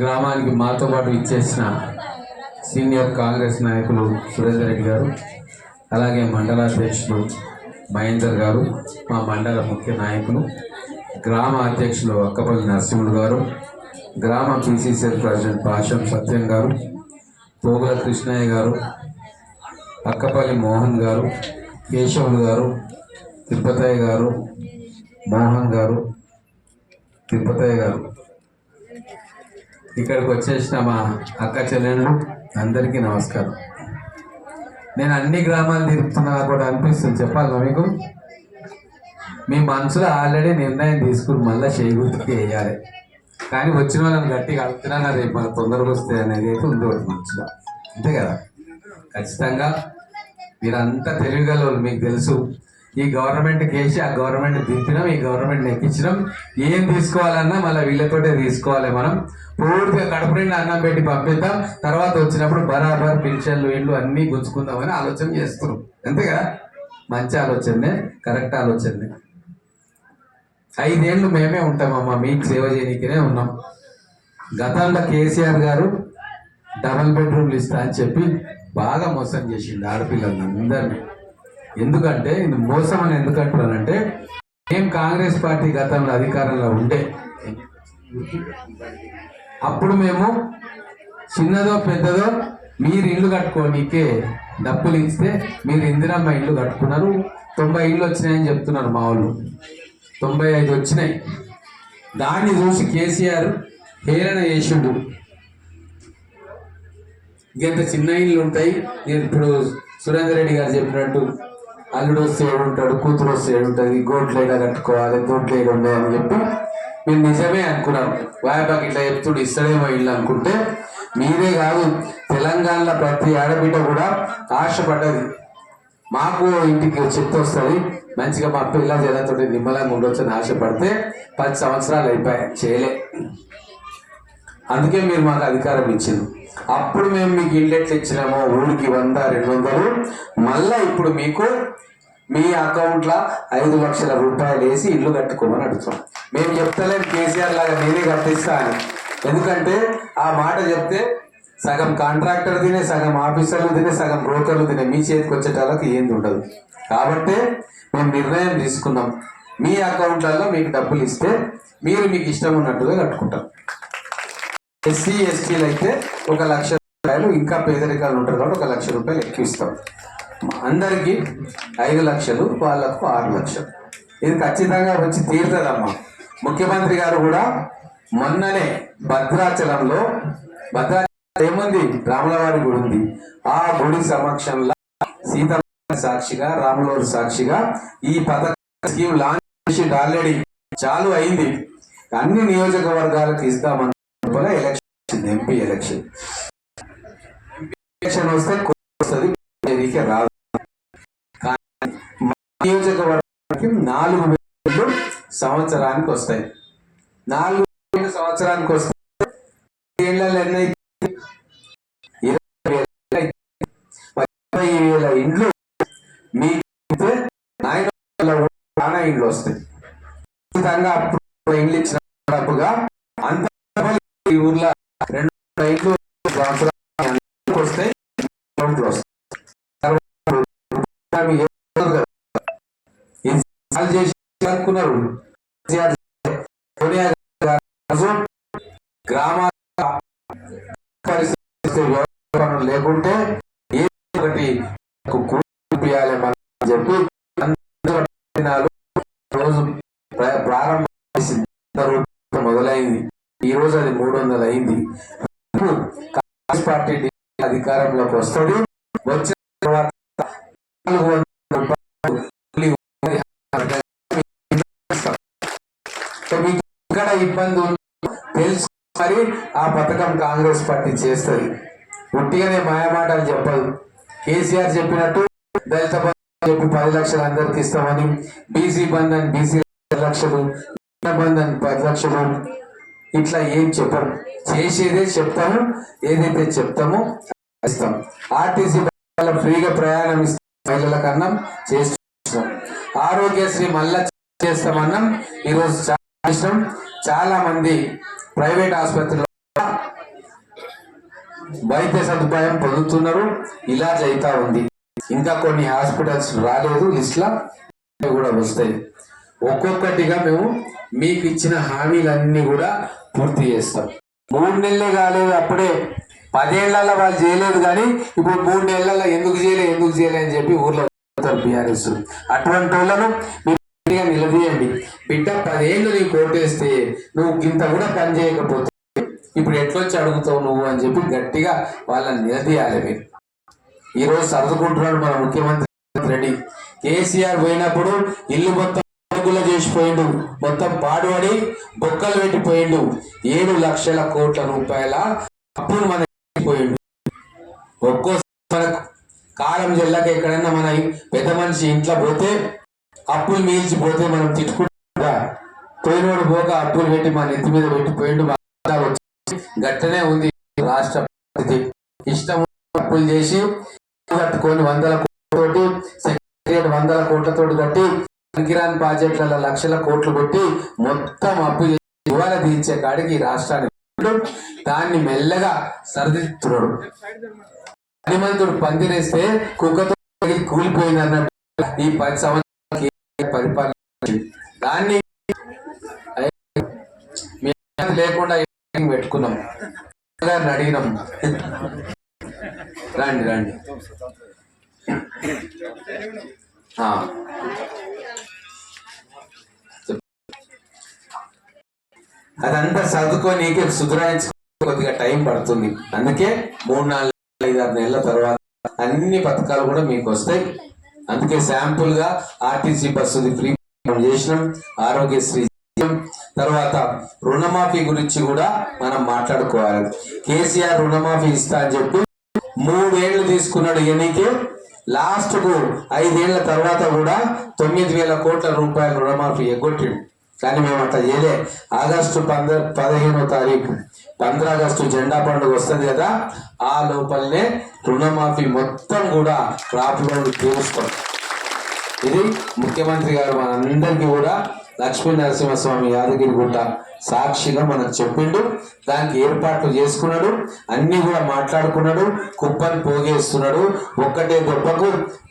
గ్రామానికి మాతో పాటు ఇచ్చేసిన సీనియర్ కాంగ్రెస్ నాయకులు సురేందర్ రెడ్డి గారు అలాగే మండల అధ్యక్షులు మహేందర్ గారు మా మండల ముఖ్య నాయకులు గ్రామ అధ్యక్షులు అక్కపల్లి నరసింహులు గారు గ్రామ పీసీసీఎల్ ప్రెసిడెంట్ భాషం సత్యం గారు పోగుల కృష్ణయ్య గారు అక్కపల్లి మోహన్ గారు కేశవులు గారు తిరుపతయ్య గారు మోహన్ గారు తిరుపతయ్య గారు. ఇక్కడికి వచ్చేసిన మా అక్క చెల్లెళ్ళు అందరికీ నమస్కారం. నేను అన్ని గ్రామాలు తిరుగుతున్నా కూడా అనిపిస్తుంది. చెప్పాలా మీకు? మీ మనసులో ఆల్రెడీ నిర్ణయం తీసుకుని మళ్ళీ చేయగుర్తికి వేయాలి కానీ వచ్చిన వాళ్ళని గట్టిగా అడుగుతున్నా రేపు మన తొందరగా వస్తే అనేది అయితే ఉంది ఒకటి మనసులో. అంతే కదా? ఖచ్చితంగా మీరంతా తెలివిగల వాళ్ళు మీకు తెలుసు. ఈ గవర్నమెంట్ కేసి ఆ గవర్నమెంట్ దింపినాం ఈ గవర్నమెంట్ ఎక్కించినాం ఏం తీసుకోవాలన్నా మళ్ళీ వీళ్ళతోటే తీసుకోవాలి మనం. పూర్తిగా కడుపు నిండా అన్నం పెట్టి పంపిద్దాం. తర్వాత వచ్చినప్పుడు బరాబర్ పెన్షన్లు ఇళ్ళు అన్నీ గుంజుకుందామని ఆలోచన చేస్తున్నాం. అంతేగా? మంచి ఆలోచనే కరెక్ట్ ఆలోచనే ఐదేళ్ళు మేమే ఉంటామమ్మా మీకు సేవ చేయడానికినే ఉన్నాం. గతంలో కేసీఆర్ గారు డబల్ బెడ్రూమ్లు ఇస్తా అని చెప్పి బాగా మోసం చేసిండు ఆడపిల్లలందరినీ ఎందుకంటే ఇది మోసం అని ఎందుకు అంటున్నానంటే మేము కాంగ్రెస్ పార్టీ గతంలో అధికారంలో ఉండే. అప్పుడు మేము చిన్నదో పెద్దదో మీరు ఇల్లు కట్టుకోనీకే డబ్బులు ఇస్తే మీరు ఇందిరమ్మ ఇల్లు కట్టుకున్నారు. తొంభై ఇల్లు వచ్చినాయని చెప్తున్నారు మా వాళ్ళు. తొంభై ఐదు వచ్చినాయి. దాన్ని చూసి కేసీఆర్ హేళన చేసిండు. ఇంకెంత చిన్న ఇల్లు ఉంటాయి? ఇప్పుడు సురేందర్ రెడ్డి గారు చెప్పినట్టు అల్లుడు వస్తే ఉంటాడు కూతురు వస్తే ఉంటుంది గోట్లు ఏడా కట్టుకోవాలి దోట్లు ఏడు ఉన్నాయని చెప్పి మేము నిజమే అనుకున్నాం. వాయబాకి ఇట్లా చెప్తుడు ఇస్తాడేమో ఇల్లు అనుకుంటే. మీరే కాదు తెలంగాణలో ప్రతి ఆడబిడ్డ కూడా ఆశపడ్డది. మాకు ఇంటికి చెత్త వస్తుంది. మంచిగా మా పిల్ల జలతోటి నిమ్మలంగా ఉండొచ్చు అని ఆశపడితే పది సంవత్సరాలు అయిపోయాయి చేయలే. అందుకే మీరు మాకు అధికారం ఇచ్చింది అప్పుడు మేము మీకు ఇల్లు ఎట్లా ఇచ్చినామో ఊరికి వంద రెండు వందలు. మళ్ళా ఇప్పుడు మీకు మీ అకౌంట్లో ఐదు లక్షల రూపాయలు వేసి ఇల్లు కట్టుకోమని అడుగుతాం. మేము చెప్తలేం కేసీఆర్ లాగా నేనే కట్టిస్తా అని. ఎందుకంటే ఆ మాట చెప్తే సగం కాంట్రాక్టర్ తినే సగం ఆఫీసర్లు తినే సగం బ్రోకర్లు తినే మీ చేతికి వచ్చేటాలకు ఏంది ఉండదు. కాబట్టి మేము నిర్ణయం తీసుకున్నాం. మీ అకౌంట్లలో మీకు డబ్బులు ఇస్తే మీరు మీకు ఇష్టం ఉన్నట్టుగా కట్టుకుంటాం. ఎస్సీ ఎస్టీలు అయితే ఒక లక్ష రూపాయలు ఇంకా పేదరికాలు ఉంటారు కాబట్టి ఒక లక్ష రూపాయలు ఎక్కువ ఇస్తాం. అందరికీ ఐదు లక్షలు వాళ్ళకు ఆరు లక్షలు. ఇది ఖచ్చితంగా వచ్చి తీరుతుందమ్మా. ముఖ్యమంత్రి గారు కూడా మొన్ననే భద్రాచలంలో భద్రాచలం ఏముంది? రాములవారి గుడి ఉంది. ఆ గుడి సమక్షంలో సీత సాక్షిగా రాములవారి సాక్షిగా ఈ పథకం స్కీమ్ లాంచ్ చేసి ఆల్రెడీ చాలు అయింది. అన్ని నియోజకవర్గాలకు ఇస్తామని ఎలక్షన్ ఎంపీ ఎలక్షన్ ఎలక్షన్ వస్తే వస్తుంది దీనికి రాదు. నియోజకవర్గానికి నాలుగు వేలు సంవత్సరానికి వస్తాయి. నాలుగు వేలు సంవత్సరానికి వస్తాయి. ఏళ్ళలో ఎన్ని ఇరవై వేలు అవుతాయి. వేల ఇండ్లు మీకు ఇస్తే ఇండ్లు వస్తాయి. ఖచ్చితంగా అప్పుడు ఇండ్లు ఇచ్చిన అంత ఈ ఊర్లో రెండు ఇండ్లు సంవత్సరాలు వస్తాయి అకౌంట్లో వస్తాయి తర్వాత మీకు ఏమవుతుంది కదా? ఇది సాల్వ్ చేసి అనుకున్నారు కేసీఆర్ సోనియా గాంధీ గారు గ్రామాల పరిస్థితి వ్యవహారం లేకుంటే ఏ ఒకటి కూర్పియాలి మనం అని చెప్పి దినాలు రోజు ప్ర- ప్రారంభం మొదలైంది. ఈ రోజు అది మూడు వందలు అయింది. కాంగ్రెస్ పార్టీ అధికారంలోకి వస్తుంది. వచ్చిన తర్వాత నాలుగు వందల మీకు ఎక్కడ ఇబ్బంది ఉందో. తెలుసు మరి ఆ పథకం కాంగ్రెస్ పార్టీ చేస్తుంది. ఉట్టిగానే మాయమాటలు చెప్పదు. కేసీఆర్ చెప్పినట్టు దళిత చెప్పి పది లక్షలు అందరికి ఇస్తామని బీసీ బంధన్ బీసీ లక్షలు బంధన్ పది లక్షలు. ఇట్లా ఏం చెప్పరు. చేసేదే చెప్తాము ఏదైతే చెప్తామో ఇస్తాం. ఆర్టీసీ ఫ్రీగా ప్రయాణం ఇస్తాం మహిళలకు అన్నం చేస్తాం. ఆరోగ్యశ్రీ మళ్ళా చేస్తామన్నాం. ఈరోజు చాలా ఇష్టం. చాలా మంది ప్రైవేట్ ఆసుపత్రుల్లో వైద్య సదుపాయం పొందుతున్నారు ఇలాజ్ అయితా ఉంది. ఇంకా కొన్ని హాస్పిటల్స్ రాలేదు లిస్ట్లో కూడా వస్తాయి. ఒక్కొక్కటిగా మేము మీకు ఇచ్చిన హామీలన్నీ కూడా పూర్తి చేస్తాం. మూడు నెలలే కాలేదు అప్పుడే పదేళ్ళలో వాళ్ళు చేయలేదు కానీ ఇప్పుడు మూడు నెలల ఎందుకు చేయలేదు ఎందుకు చేయలే అని చెప్పి ఊర్లో బీఆర్ఎస్ అటువంటి వాళ్ళను మీరు నిలదీయండి. బిడ్డ పదేళ్ళు నీకు కోటేస్తే నువ్వు ఇంత కూడా పని చేయకపోతే ఇప్పుడు ఎట్లొచ్చి అడుగుతావు నువ్వు అని చెప్పి గట్టిగా వాళ్ళని నిలదీయాలి మీరు. ఈ రోజు సర్దుకుంటున్నాడు మన ముఖ్యమంత్రి రెడ్డి. కేసీఆర్ పోయినప్పుడు ఇల్లు మొత్తం అడుగుల చేసిపోయిండు మొత్తం పాడుపడి బొక్కలు పెట్టిపోయిండు ఏడు లక్షల కోట్ల రూపాయల అప్పులు మన పోయిండు. ఒక్కోసారి కాలం జిల్లాకి ఎక్కడైనా మన పెద్ద మనిషి ఇంట్లో పోతే అప్పులు మీల్చిపోతే మనం తిట్టుకుంటా. పోయినోడు పోక అప్పులు పెట్టి మన నెత్తి మీద పెట్టిపోయిండు వచ్చి గట్టనే ఉంది రాష్ట్ర పరిస్థితి ఇష్టం అప్పులు చేసి కట్టుకొని వందల కోట్లతోటి సెక్రటరియట్ వందల కోట్లతోటి కట్టి పనికిరాని ప్రాజెక్టుల లక్షల కోట్లు కొట్టి మొత్తం అప్పు చేసి ఇవాళ తీర్చే కాడికి ఈ రాష్ట్రాన్ని దాన్ని మెల్లగా సరిదిద్దుతున్నాడు హనుమంతుడు పందిరేస్తే కుక్కతో కూలిపోయింది అన్నట్టు ఈ పది సంవత్సరాలకి పరిపాలన దాన్ని లేకుండా పెట్టుకున్నాం. గారిని అడిగినాం. రండి రండి. అదంతా చదువుకోనీకి నీకే సుధరాయించుకో కొద్దిగా టైం పడుతుంది. అందుకే మూడు నాలుగు ఐదు ఆరు నెలల తర్వాత అన్ని పథకాలు కూడా మీకు వస్తాయి. అందుకే శాంపుల్గా ఆర్టీసీ బస్సుది ఫ్రీ చేసినాం. ఆరోగ్యశ్రీ తర్వాత రుణమాఫీ గురించి కూడా మనం మాట్లాడుకోవాలి. కేసీఆర్ రుణమాఫీ ఇస్తా అని చెప్పి మూడేళ్ళు తీసుకున్నాడు ఎన్నికే. లాస్ట్కు ఐదేళ్ళ తర్వాత కూడా తొమ్మిది వేల కోట్ల రూపాయల రుణమాఫీ ఎగ్గొట్టిండు. కానీ మేము అట్లా చేయలే. ఆగస్టు పంద పదిహేనో తారీఖు పంద్ర ఆగస్టు జెండా పండుగ వస్తుంది కదా ఆ లోపలనే రుణమాఫీ మొత్తం కూడా క్రాప్ లోన్ తీరుస్తాం. ఇది ముఖ్యమంత్రి గారు మనందరికీ కూడా లక్ష్మీ నరసింహస్వామి యాదగిరి గుట్ట సాక్షిగా మనకు చెప్పిండు. దానికి ఏర్పాట్లు చేసుకున్నాడు. అన్ని కూడా మాట్లాడుకున్నాడు. కుప్పని పోగేస్తున్నాడు. ఒక్కటే గొప్పకు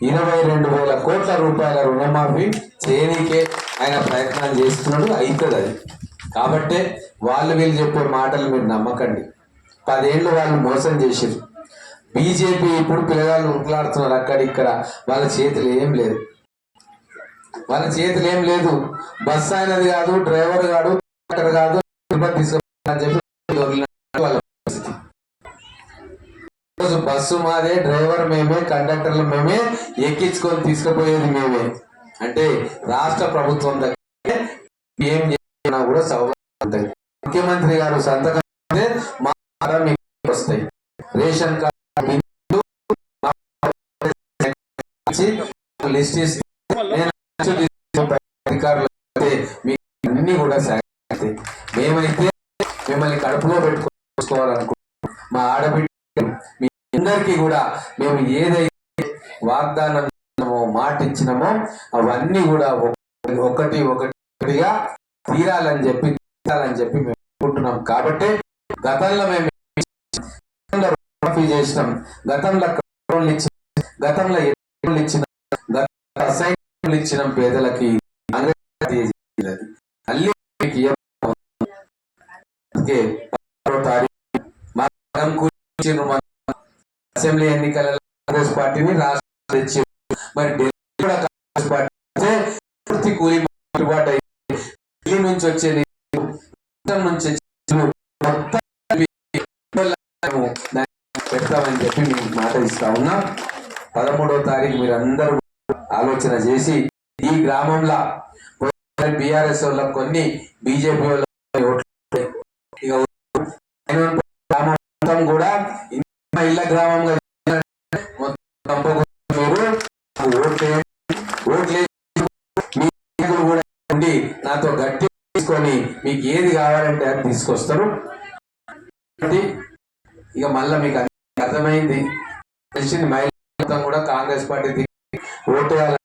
ఇరవై రెండు వేల కోట్ల రూపాయల రుణమాఫీ చేయనికే ఆయన ప్రయత్నాలు చేస్తున్నాడు. అవుతుంది అది. కాబట్టే వాళ్ళు వీళ్ళు చెప్పే మాటలు మీరు నమ్మకండి. పదేళ్ళు వాళ్ళు మోసం చేసారు బీజేపీ ఇప్పుడు పిల్లగాళ్ళు ఉరుకులాడుతున్నారు అక్కడిక్కడ వాళ్ళ చేతులు ఏం లేదు. వాళ్ళ చేతులు ఏం లేదు. బస్ అయినది కాదు డ్రైవర్ కాదు కాదు తిరుపతి చెప్పి వాళ్ళ పరిస్థితి. ఈరోజు బస్సు మాదే డ్రైవర్ మేమే కండక్టర్లు మేమే ఎక్కించుకొని తీసుకుపోయేది మేమే. అంటే రాష్ట్ర ప్రభుత్వం దగ్గర ఏం చేసినా కూడా సౌకర్యం ముఖ్యమంత్రి గారు సంతకం మా వస్తాయి. రేషన్ కార్డు లిస్ట్ ఇస్తే నేను లిస్ట్ తీసుకొని అధికారులు అన్ని కూడా సాగితే మేమైతే మిమ్మల్ని కడుపులో పెట్టుకోవాలనుకుంటున్నాం. మా ఆడబిడ్డ మీ అందరికీ కూడా మేము ఏదైతే వాగ్దానం మాట ఇచ్చినామో అవన్నీ కూడా ఒకటి ఒకటిగా తీరాలని చెప్పి తీరాలని చెప్పి మేము అనుకుంటున్నాం. కాబట్టి గతంలో మేము చేసినాం. గతంలో ఇచ్చిన గతంలో ఇచ్చిన ఇచ్చినాం ఇచ్చిన పేదలకి మళ్ళీ అసెంబ్లీ ఎన్నికలలో కాంగ్రెస్ పార్టీని రాష్ట్రం మరి ఢిల్లీ కూడా కాంగ్రెస్ పార్టీ కూలి పూర్తి కూలీ అయింది ఢిల్లీ నుంచి వచ్చే నుంచి పెడతామని చెప్పి మీకు మాట ఇస్తా ఉన్నా. పదమూడవ తారీఖు మీరు అందరూ ఆలోచన చేసి ఈ గ్రామంలో బీఆర్ఎస్ వాళ్ళ కొన్ని బీజేపీ గ్రామం కూడా ఇళ్ళ గ్రామంగా మీరు కూడా ఉండి నాతో గట్టి తీసుకొని మీకు ఏది కావాలంటే అది తీసుకొస్తారు. ఇక మళ్ళీ మీకు అర్థమైంది. తెలిసింది మహిళ మొత్తం కూడా కాంగ్రెస్ పార్టీ ஓட்டையால்